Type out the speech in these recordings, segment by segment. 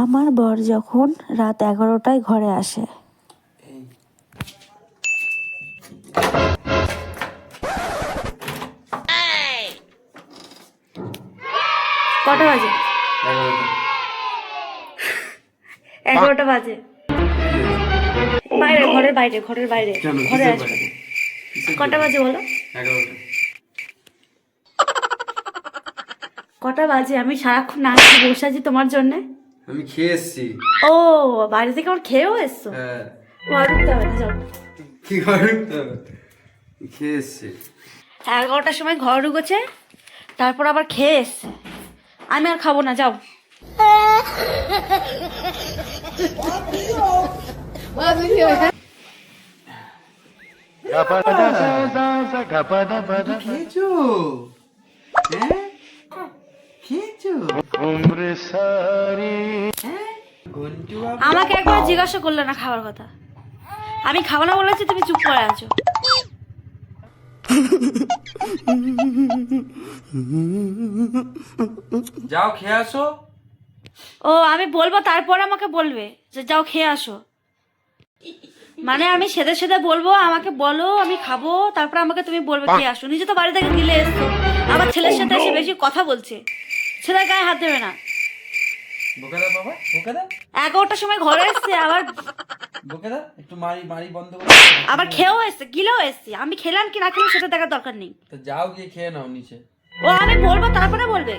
আমার বর যখন রাত এগারোটায় ঘরে আসে। কটা বাজে? এগারোটা বাজে। বাইরে ঘরের বাইরে ঘরের বাইরে ঘরে আসবে। কটা বাজে বলো? কটা বাজে? আমি সারাক্ষণ না বসে আছি তোমার জন্য। আমি খেয়ে এসছি ও বাইরে থেকে আমার খেয়েও এসছো? হ্যাঁ। ঘর ঢুকতে হবে না যাও। কি হবে? খেয়ে এসছি এগারোটার সময় ঘর ঢুকেছে তারপর আবার খেয়ে এসছে। আমি আর খাব না যাও। খেয়েছো? হ্যাঁ? খেয়েছো? আমাকে একবার জিজ্ঞাসা করলে না খাওয়ার কথা। আমি খাব না বলেছি তুমি চুপ করে আছো। যাও খেয়ে আসো। ও আমি বলব তারপর আমাকে বলবে যে যাও খেয়ে আসো। মানে আমি সেদে সেদে বলব আমাকে বলো আমি খাব তারপর আমাকে তুমি বলবে খেয়ে আসো। নিজে তো বাড়ি থেকে গিলে এসছো। আবার ছেলের সাথে এসে বেশি কথা বলছে। ছেলের গায়ে হাত দেবে না। বকে দাও বাবা বকে দাও এগারোটার সময় ঘরে এসছে আবার বকে দাও একটু মারি মারি বন্ধ করে আবার খেয়েও এসছে গিলেও এসছে। আমি খেলাম কি না খেলাম সেটা দেখার দরকার নেই। তো যাও গিয়ে খেয়ে নাও নিচে। ও আমি বলব তারপরে বলবে।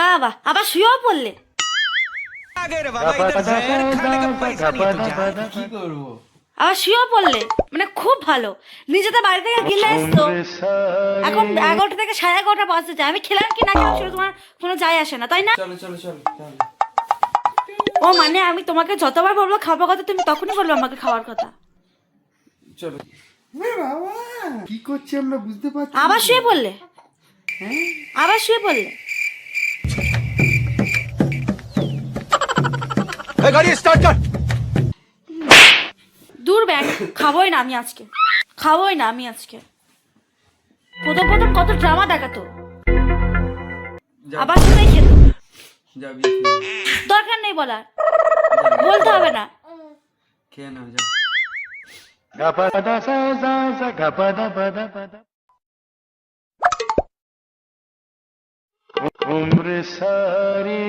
বাবা আবার শুয়েও পড়লে। কি করব? আবার শুয়েও পড়লে মানে খুব ভালো। নিজে তো বাড়ি থেকে গিলে এসছো এখন এগারোটা থেকে সাড়ে এগারোটা বাজতে যায়। আমি খেলাম কি না খেলাম সেটা তোমার কোনো যায় আসে না তাই না? চলো চলো চলো চলো। ও মানে আমি তোমাকে যতবার বলব খাবার কথা তুমি তখনই বলব আমাকে খাওয়ার কথা। চলো। কি করছি আমরা বুঝতে পারছি আবার শুয়ে পড়লে? আবার শুয়ে পড়লে? দূর ব্যাগ খাবোই না আমি আজকে খাবোই না আমি আজকে প্রথম প্রথম কত ড্রামা দেখাতো যাও আবার সেটাই খেত যাও গিয়ে খেয়ে নাও। দরকার নেই বলার যাও, বলতে হবে না খেয়ে নাও যাও उम्र सारी